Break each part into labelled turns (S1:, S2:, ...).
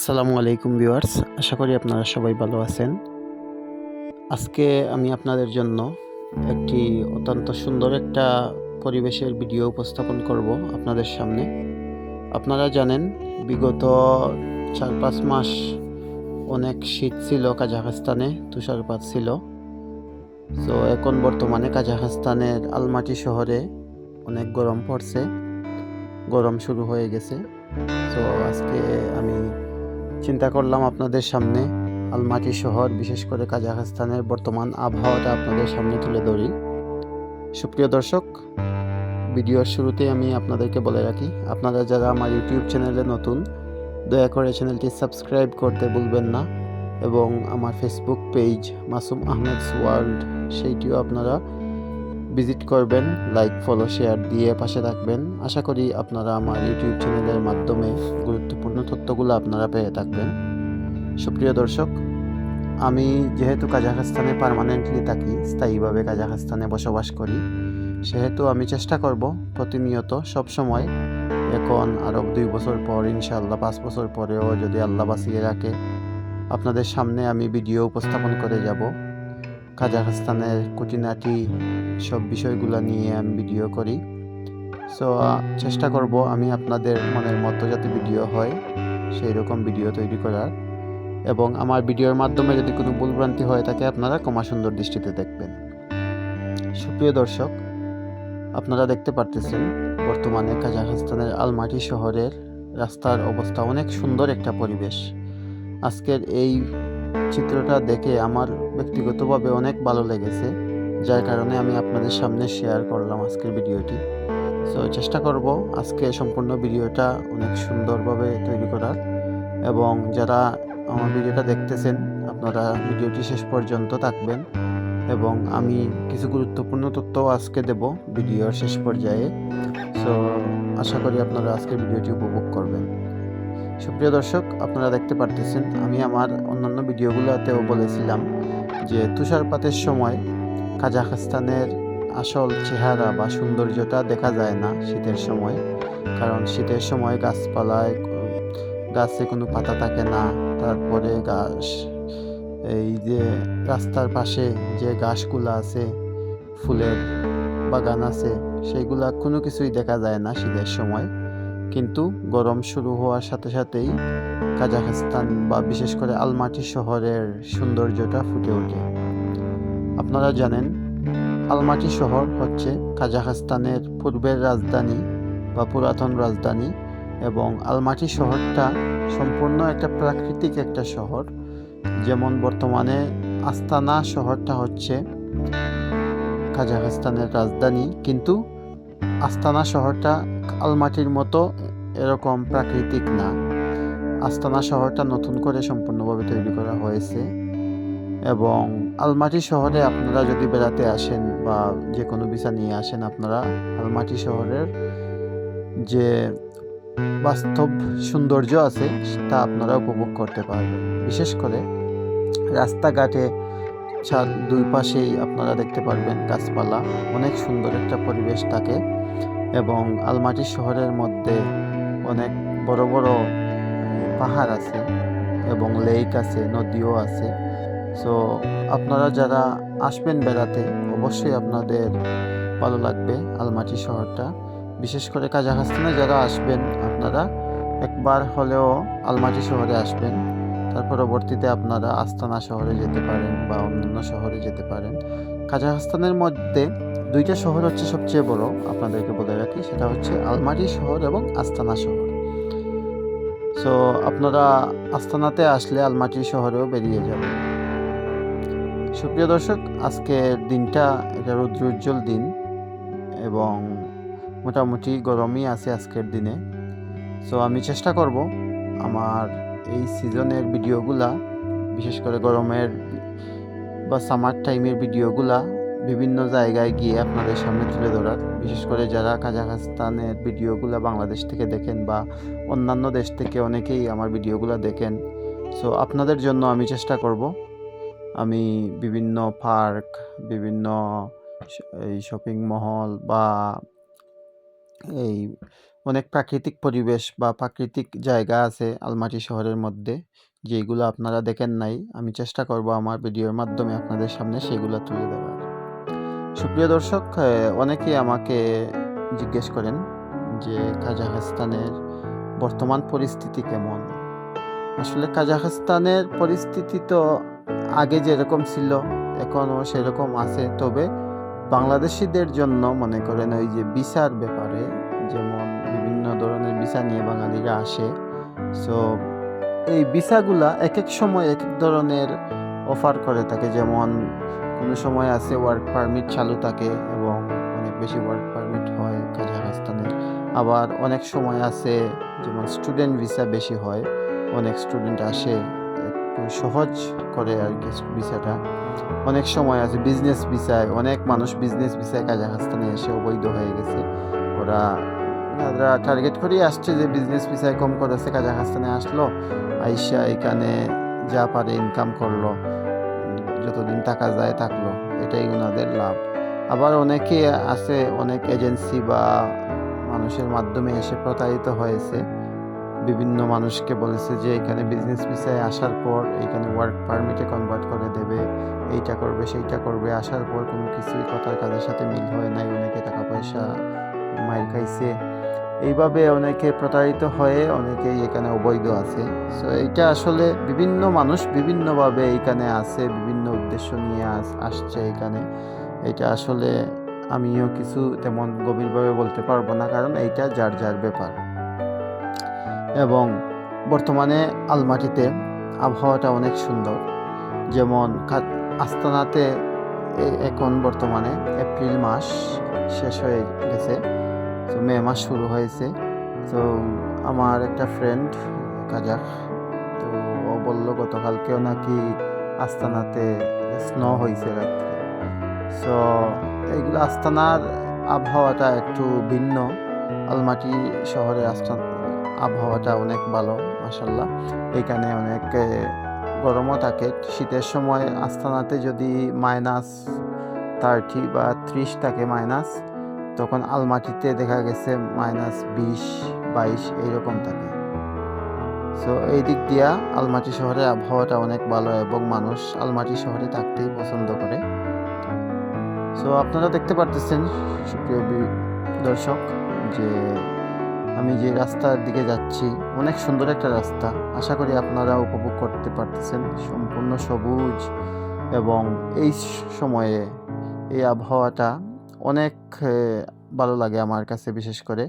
S1: আসসালামু আলাইকুম ভিউয়ার্স, আশা করি আপনারা সবাই ভালো আছেন। আজকে আমি আপনাদের জন্য একটি অত্যন্ত সুন্দর একটা পরিবেশের ভিডিও উপস্থাপন করব আপনাদের সামনে। আপনারা জানেন, বিগত চার পাঁচ মাস অনেক শীত ছিল কাজাখস্তানে, তুষারপাত ছিল। তো এখন বর্তমানে কাজাখস্তানের আলমাটি শহরে অনেক গরম পড়ছে, গরম শুরু হয়ে গেছে। তো আজকে আমি চিন্তা করলাম আপনাদের সামনে আলমাটি শহর, বিশেষ করে কাজাখস্তানের বর্তমান আবহাওয়াটা আপনাদের সামনে তুলে ধরি। সুপ্রিয় দর্শক, ভিডিওর শুরুতে আমি আপনাদেরকে বলে রাখি, আপনারা যারা আমার ইউটিউব চ্যানেলে নতুন, দয়া করে চ্যানেলটি সাবস্ক্রাইব করতে ভুলবেন না এবং আমার Facebook page Masum Ahmed world, সেইটিও আপনারা ভিজিট করবেন, লাইক, ফলো, শেয়ার দিয়ে পাশে থাকবেন। আশা করি আপনারা আমার ইউটিউব চ্যানেলের মাধ্যমে গুরুত্বপূর্ণ তথ্যগুলো আপনারা পেয়ে থাকবেন। সুপ্রিয় দর্শক, আমি যেহেতু কাজাখস্তানে পারমানেন্টলি থাকি, স্থায়ীভাবে কাজাখস্তানে বসবাস করি, সেহেতু আমি চেষ্টা করব প্রতিনিয়ত সব সময়। এখন আরও দুই বছর পর, ইনশাআল্লাহ পাঁচ বছর পরেও যদি আল্লাহ বাঁচিয়ে রাখে, আপনাদের সামনে আমি ভিডিও উপস্থাপন করে যাব। কাজাখস্তানের খুঁটিনাটি সব বিষয়গুলো নিয়ে আমি ভিডিও করি। সো চেষ্টা করব আমি আপনাদের মনের মতো যাতে ভিডিও হয় সেই রকম ভিডিও তৈরি করার। এবং আমার ভিডিওর মাধ্যমে যদি কোনো ভুলভ্রান্তি হয়ে থাকে আপনারা কমা সুন্দর দৃষ্টিতে দেখবেন। সুপ্রিয় দর্শক, আপনারা দেখতে পারতেছেন, বর্তমানে কাজাখস্তানের আলমাটি শহরের রাস্তার অবস্থা অনেক সুন্দর একটা পরিবেশ। আজকের এই চিত্রটা দেখে আমার ব্যক্তিগতভাবে অনেক ভালো লেগেছে, যার কারণে আমি আপনাদের সামনে শেয়ার করলাম আজকের ভিডিওটি। সো চেষ্টা করব আজকে সম্পূর্ণ ভিডিওটা অনেক সুন্দরভাবে তৈরি করার এবং যারা আমার ভিডিওটা দেখতেছেন, আপনারা ভিডিওটি শেষ পর্যন্ত থাকবেন এবং আমি কিছু গুরুত্বপূর্ণ তথ্য আজকে দেব ভিডিওর শেষ পর্যায়ে। সো আশা করি আপনারা আজকের ভিডিওটি উপভোগ করবেন। সুপ্রিয় দর্শক, আপনারা দেখতে পারতেছেন, আমি আমার অন্যান্য ভিডিওগুলোতেও বলেছিলাম যে তুষারপাতের সময় কাজাখস্তানের আসল চেহারা বা সৌন্দর্যটা দেখা যায় না শীতের সময়। কারণ শীতের সময় গাছপালায় গাছে কোনো পাতা থাকে না। তারপরে গাছ, এই যে রাস্তার পাশে যে গাছগুলো আছে, ফুলের বাগান আছে, সেইগুলা কোনো কিছুই দেখা যায় না শীতের সময়। কিন্তু গরম শুরু হওয়ার সাথে সাথেই কাজাখস্তান বা বিশেষ করে আলমাটি শহরের সৌন্দর্যটা ফুটে ওঠে। আপনারা জানেন, আলমাটি শহর হচ্ছে কাজাখস্তানের পূর্বের রাজধানী বা পুরাতন রাজধানী এবং আলমাটি শহরটা সম্পূর্ণ একটা প্রাকৃতিক একটা শহর। যেমন বর্তমানে আস্তানা শহরটা হচ্ছে কাজাখস্তানের রাজধানী, কিন্তু আস্তানা শহরটা আলমাটির মতো এরকম প্রাকৃতিক না। আস্তানা শহরটা নতুন করে সম্পূর্ণভাবে তৈরি করা হয়েছে এবং আলমাটি শহরে আপনারা যদি বেড়াতে আসেন বা যে কোনো ভিসা নিয়ে আসেন, আপনারা আলমাটি শহরের যে বাস্তব সৌন্দর্য আছে, তা আপনারা উপভোগ করতে পারবেন। বিশেষ করে রাস্তাঘাটে দুই পাশেই আপনারা দেখতে পারবেন গাছপালা, অনেক সুন্দর একটা পরিবেশ থাকে। এবং আলমাটি শহরের মধ্যে অনেক বড় বড় পাহাড় আছে এবং লেক আছে, নদীও আছে। সো আপনারা যারা আসবেন বেড়াতে, অবশ্যই আপনাদের ভালো লাগবে আলমাটি শহরটা। বিশেষ করে কাজাখস্তানে যারা আসবেন, আপনারা একবার হলেও আলমাটি শহরে আসবেন। তার পরবর্তীতে আপনারা আস্তানা শহরে যেতে পারেন বা অন্যান্য শহরে যেতে পারেন। কাজাখস্তানের মধ্যে দুইটা শহর হচ্ছে সবচেয়ে বড় আপনাদেরকে বলে রাখি। সেটা হচ্ছে আলমারি শহর এবং আস্তানা শহর। সো আপনারা আস্তানাতে আসলে আলমাটি শহরেও বেরিয়ে যাবেন। সুপ্রিয় দর্শক, আজকের দিনটা এটা রৌদ্রোজ্জ্বল দিন এবং মোটামুটি গরমই আছে আজকের দিনে। সো আমি চেষ্টা করব আমার এই সিজনের ভিডিওগুলা, বিশেষ করে গরমের বা সামার টাইমের ভিডিওগুলা বিভিন্ন জায়গায় গিয়ে আপনাদের সামনে তুলে ধরার বিশেষ করে যারা কাজাখস্তানের ভিডিওগুলো বাংলাদেশ থেকে দেখেন বা অন্যান্য দেশ থেকে অনেকেই আমার ভিডিওগুলো দেখেন। সো আপনাদের জন্য আমি চেষ্টা করব। আমি বিভিন্ন পার্ক, বিভিন্ন এই শপিং মহল বা এই অনেক প্রাকৃতিক পরিবেশ বা প্রাকৃতিক জায়গা আছে আলমাটি শহরের মধ্যে। যেগুলো আপনারা দেখেন নাই, আমি চেষ্টা করব আমার ভিডিওর মাধ্যমে আপনাদের সামনে সেগুলো তুলে ধরার। সুপ্রিয় দর্শক অনেকেই আমাকে জিজ্ঞেস করেন যে কাজাখস্তানের বর্তমান পরিস্থিতি কেমন? আসলে কাজাখস্তানের পরিস্থিতি তো আগে যেরকম ছিল, এখনও সেরকম আছে। তবে বাংলাদেশিদের জন্য মনে করেন ওই যে ভিসার ব্যাপারে যেমন বিভিন্ন ধরনের ভিসা নিয়ে বাঙালিরা আসে, সো এই ভিসাগুলা এক এক সময় এক এক ধরনের অফার করে থাকে। যেমন কোনো সময় আছে ওয়ার্ক পারমিট চালু থাকে এবং অনেক বেশি ওয়ার্ক পারমিট হয় কাজাখস্তানের। আবার অনেক সময় আছে যেমন স্টুডেন্ট ভিসা বেশি হয়, অনেক স্টুডেন্ট আসে একটু সহজ করে আর কি ভিসাটা অনেক সময় আছে বিজনেস ভিসায় অনেক মানুষ বিজনেস ভিসায় কাজাখস্তানে এসে অবৈধ হয়ে গেছে। ওরা ওরা টার্গেট করেই আসছে যে বিজনেস ভিসায় কম করেছে, কাজাখস্তানে আসলো, আইসা এখানে যা পারে ইনকাম করল। যতদিন টাকা যায় থাকল, এটাই ওনাদের লাভ। আবার অনেকে আছে, অনেক এজেন্সি বা মানুষের মাধ্যমে এসে প্রতারিত হয়েছে। বিভিন্ন মানুষকে বলেছে যে, এখানে বিজনেস ভিসায় আসার পর এখানে ওয়ার্ক পারমিটে কনভার্ট করে দেবে। এইটা করবে, সেইটা করবে। আসার পর কোনো কিছুই কথার কাজের সাথে মিল হয় নাই, অনেকে টাকা পয়সা মাইর খাইছে। এইভাবে অনেকে প্রতারিত হয়ে অনেকেই এখানে অবৈধ আছে। সো এইটা আসলে বিভিন্ন মানুষ বিভিন্নভাবে এখানে আছে উদ্দেশ্য নিয়ে আস- আসছে এখানে। এটা আসলে আমিও কিছু তেমন গভীরভাবে বলতে পারব না, কারণ এইটা যার যার ব্যাপার। এবং বর্তমানে আলমাটিতে আবহাওয়াটা অনেক সুন্দর। যেমন আস্তানাতে এখন বর্তমানে এপ্রিল মাস শেষ হয়ে গেছে। তো মে মাস শুরু হয়েছে। তো আমার একটা ফ্রেন্ড কাজাক তো ও বলল গতকালকেও নাকি আস্তানাতে স্নো হয়েছে রাত্রে সো এইগুলো আস্তানার আবহাওয়াটা একটু ভিন্ন। আলমাটি শহরে আস্তান আবহাওয়াটা অনেক ভালো মাসাল্লাহ এখানে অনেক গরমও থাকে। শীতের সময় আস্তানাতে যদি মাইনাস থার্টি বা ত্রিশ থাকে মাইনাস, তখন আলমাটিতে দেখা গেছে মাইনাস বিশ, বাইশ, এইরকম থাকে। সো এই দিক দিয়া আলমাটি শহরের আবহাওয়াটা অনেক ভালো এবং মানুষ আলমাটি শহরে থাকতেই পছন্দ করে। সো আপনারা দেখতে পারতেছেন, সুপ্রিয় দর্শক, যে আমি যে রাস্তার দিকে যাচ্ছি, অনেক সুন্দর একটা রাস্তা। আশা করি আপনারা উপভোগ করতে পারতেছেন সম্পূর্ণ সবুজ এবং এই সময়ে এই আবহাওয়াটা অনেক ভালো লাগে আমার কাছে বিশেষ করে।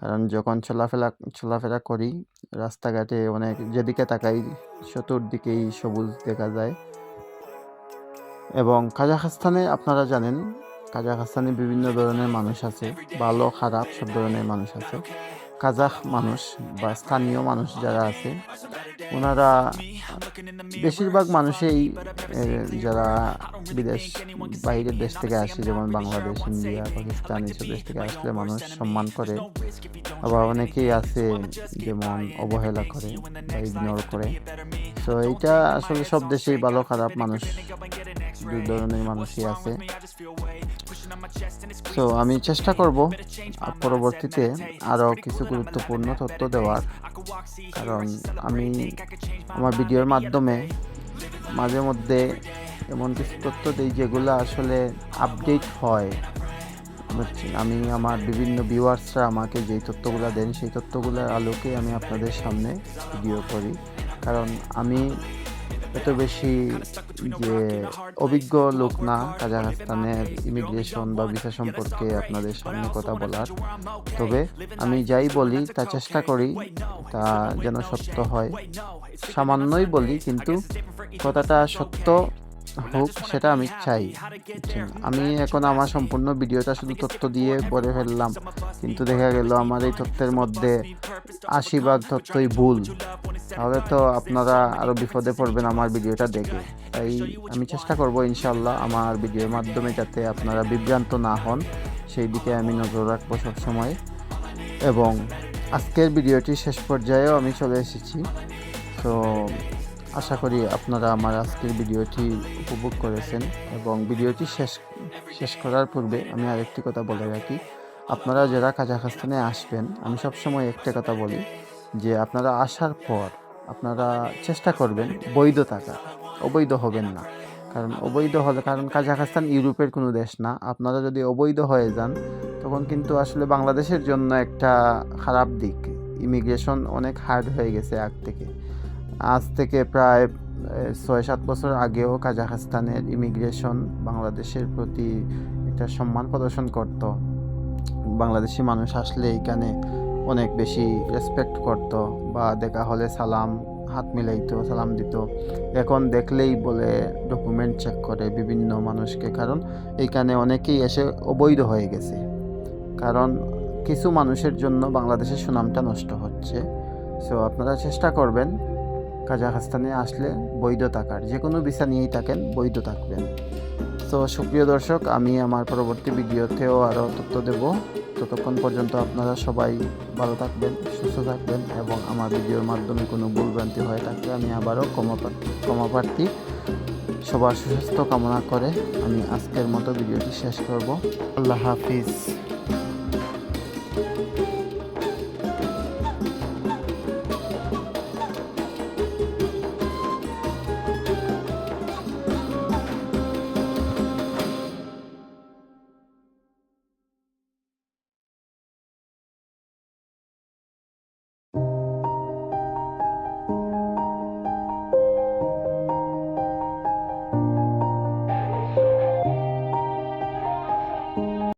S1: কারণ যখন চলাফেরা চলাফেরা করি, রাস্তাঘাটে অনেক যেদিকে তাকাই, চতুর্দিকেই সবুজ দেখা যায়। এবং কাজাখস্তানে আপনারা জানেন, কাজাখস্তানে বিভিন্ন ধরনের মানুষ আছে, ভালো, খারাপ সব ধরনের মানুষ আছে। কাজাখ মানুষ বা স্থানীয় মানুষ যারা আছে, ওনারা বেশিরভাগ মানুষই যারা বিদেশ, বাইরের দেশ থেকে আসে, যেমন বাংলাদেশ, ইন্ডিয়া, পাকিস্তান, এইসব দেশ থেকে আসলে মানুষ সম্মান করে। আবার অনেকেই আছে যেমন অবহেলা করে বা ইগনোর করে। তো এইটা আসলে সব দেশেই ভালো, খারাপ মানুষ দু ধরনের মানুষই আছে। তো আমি চেষ্টা করব পরবর্তীতে আরও কিছু গুরুত্বপূর্ণ তথ্য দেওয়ার কারণ আমি আমার ভিডিওর মাধ্যমে মাঝে মধ্যে এমন কিছু তথ্য দিই যেগুলো আসলে আপডেট হয়? আমি আমার বিভিন্ন ভিউয়ার্সরা আমাকে যেই তথ্যগুলো দেন সেই তথ্যগুলোর আলোকে আমি আপনাদের সামনে ভিডিও করি। কারণ আমি এত বেশি যে অভিজ্ঞ লোক না কাজাখস্তানের ইমিগ্রেশন বা ভিসা সম্পর্কে আপনাদের সামনে কথা বলার। তবে আমি যাই বলি, তা চেষ্টা করি, তা যেন সত্য হয়। সামান্যই বলি, কিন্তু কথাটা সত্য হোক, সেটা আমি চাই। আমি এখন আমার সম্পূর্ণ ভিডিওটা শুধু তথ্য দিয়ে পড়ে ফেললাম, কিন্তু দেখা গেল আমার এই তথ্যের মধ্যে আশি ভাগ তথ্যই ভুল। তাহলে তো আপনারা আরও বিপদে পড়বেন আমার ভিডিওটা দেখে। তাই আমি চেষ্টা করব ইনশাল্লাহ আমার ভিডিওর মাধ্যমে যাতে আপনারা বিভ্রান্ত না হন। সেই দিকে আমি নজর রাখব সবসময়। এবং আজকের ভিডিওটি শেষ পর্যায়েও আমি চলে এসেছি। তো আশা করি আপনারা আমার আজকের ভিডিওটি উপভোগ করেছেন এবং ভিডিওটি শেষ শেষ করার পূর্বে আমি আরেকটি কথা বলে রাখি। আপনারা যারা কাজাখস্তানে আসবেন, আমি সবসময় একটা কথা বলি যে আপনারা আসার পর আপনারা চেষ্টা করবেন, বৈধ থাকা। অবৈধ হবেন না। কারণ অবৈধ হলে কারণ কাজাখস্তান ইউরোপের কোনো দেশ না। আপনারা যদি অবৈধ হয়ে যান, তখন কিন্তু আসলে বাংলাদেশের জন্য একটা খারাপ দিক। ইমিগ্রেশন অনেক হার্ড হয়ে গেছে আগ থেকে। আজ থেকে প্রায় ছয় সাত বছর আগেও কাজাখস্তানের ইমিগ্রেশন বাংলাদেশের প্রতি একটা সম্মান প্রদর্শন করত। বাংলাদেশি মানুষ আসলে এখানে অনেক বেশি রেসপেক্ট করত বা দেখা হলে সালাম, হাত মিলাইতো, সালাম দিত। এখন দেখলেই বলে ডকুমেন্ট চেক করে বিভিন্ন মানুষকে, কারণ এইখানে অনেকেই এসে অবৈধ হয়ে গেছে। কারণ কিছু মানুষের জন্য বাংলাদেশের সুনামটা নষ্ট হচ্ছে। সো আপনারা চেষ্টা করবেন কাজাখস্তানে আসলে বৈধ থাকার যে কোনো ভিসা নিয়েই থাকেন, বৈধ থাকবেন। তো সুপ্রিয় দর্শক, আমি আমার পরবর্তী ভিডিওতেও আরও তথ্য দেব। ততক্ষণ পর্যন্ত আপনারা সবাই ভালো থাকবেন, সুস্থ থাকবেন এবং আমার ভিডিওর মাধ্যমে কোনো ভুলভ্রান্তি হয়ে থাকলে আমি আবারও কমাপ্রার্থী সবার সুস্বাস্থ্য কামনা করে আমি আজকের মতো ভিডিওটি শেষ করব। আল্লাহ হাফিজ।